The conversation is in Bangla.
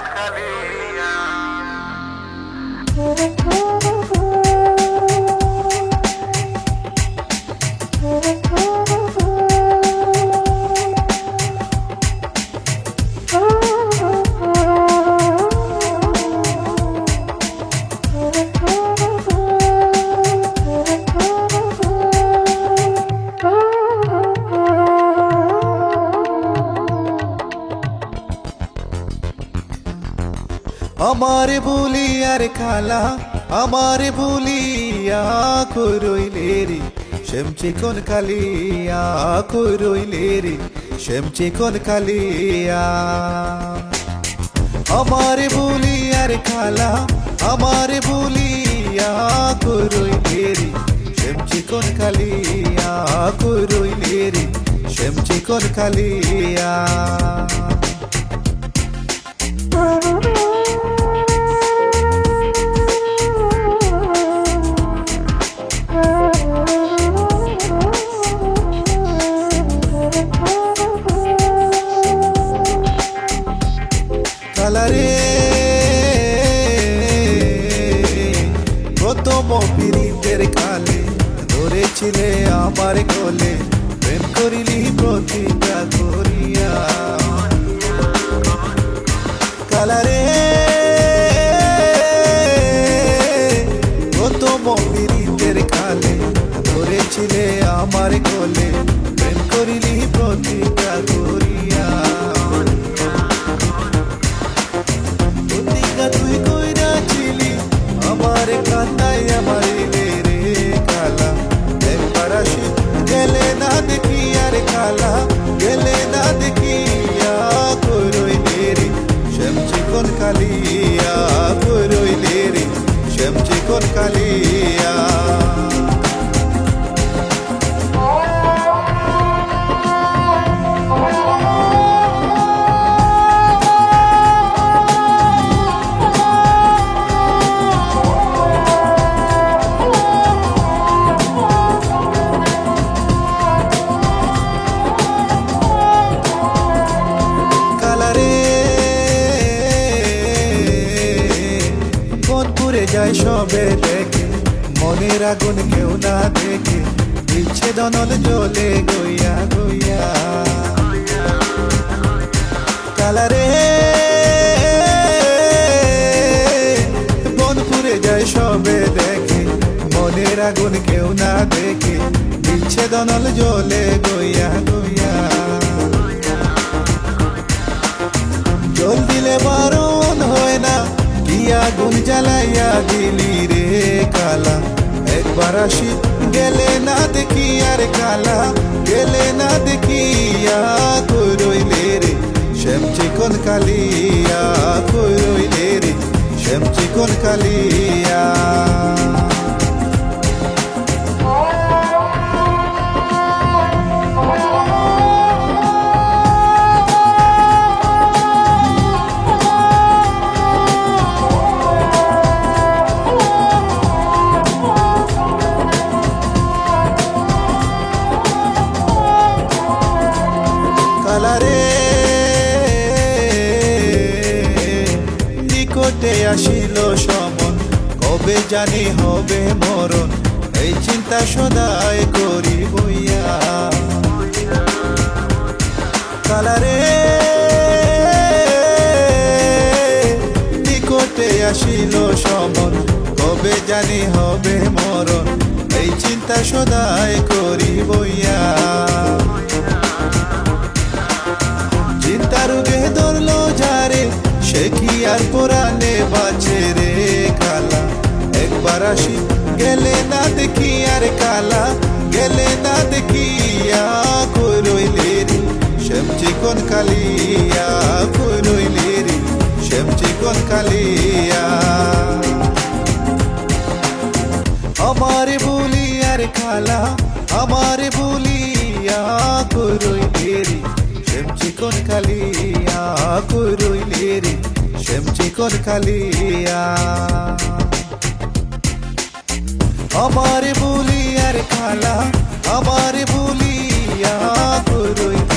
Marcali. আমার বলি আর খালা, আমার বলিয়া কইরইলে রে। শ্যামচি কোন কালিয়া কইরইলে রে। শ্যামচি কোন কালিয়া। আমার বলি আর খালা, আমার বলিয়া কইরইলে রে। শ্যামচি কোন কালিয়া কইরইলে রে। শ্যামচি কোন কালিয়া। কালারে প্রথম পিরিতের কালে ধরেছিলে আমার কোলে। প্রেম করিলি প্রতিজ্ঞা করিয়া কালারে প্রথম পিরিতের কালে ধরেছিলে আমার কোলে। প্রেম করিলি প্রতিজ্ঞা যায় সবে দেখে। মনের আগুন কেউ না দেখে। ইচ্ছে দনল জ্বলে গইয়া গইয়া। কালারে বন যায় সবে দেখে। মনের আগুন কেউ না দেখে। ইচ্ছে দনল জ্বলে গইয়া গইয়া। জল দিলে কি আগুন জ্বালাইয়া দিলি রে কালা। একবার আসি, গেলে না দেখি আর কালা। গেলে না কই রইলে রে। শ্যাম চিকন কালিয়া কই রইলে রে। শ্যাম চিকন কালিয়া। কবে জানি হবে মরণ? এই চিন্তা সদায় করি বইয়া কালারে নিকটে আসিল সমন, কবে জানি হবে মরণ? এই চিন্তা সদায় করি বইয়া আসি গেলে না দেখি আর কালা? গেলে না দেখি রইলে রে? শ্যামচি কোন কালিয়া কই রইলে রে? শ্যামচি কোন কালিয়া। আমার বলি আর আমার কইরইলে রে? শ্যামচি কোন কালিয়া কইরইলে রে? শ্যামচি কোন কালিয়া। আমার বলি আর খালা আবার বলি আ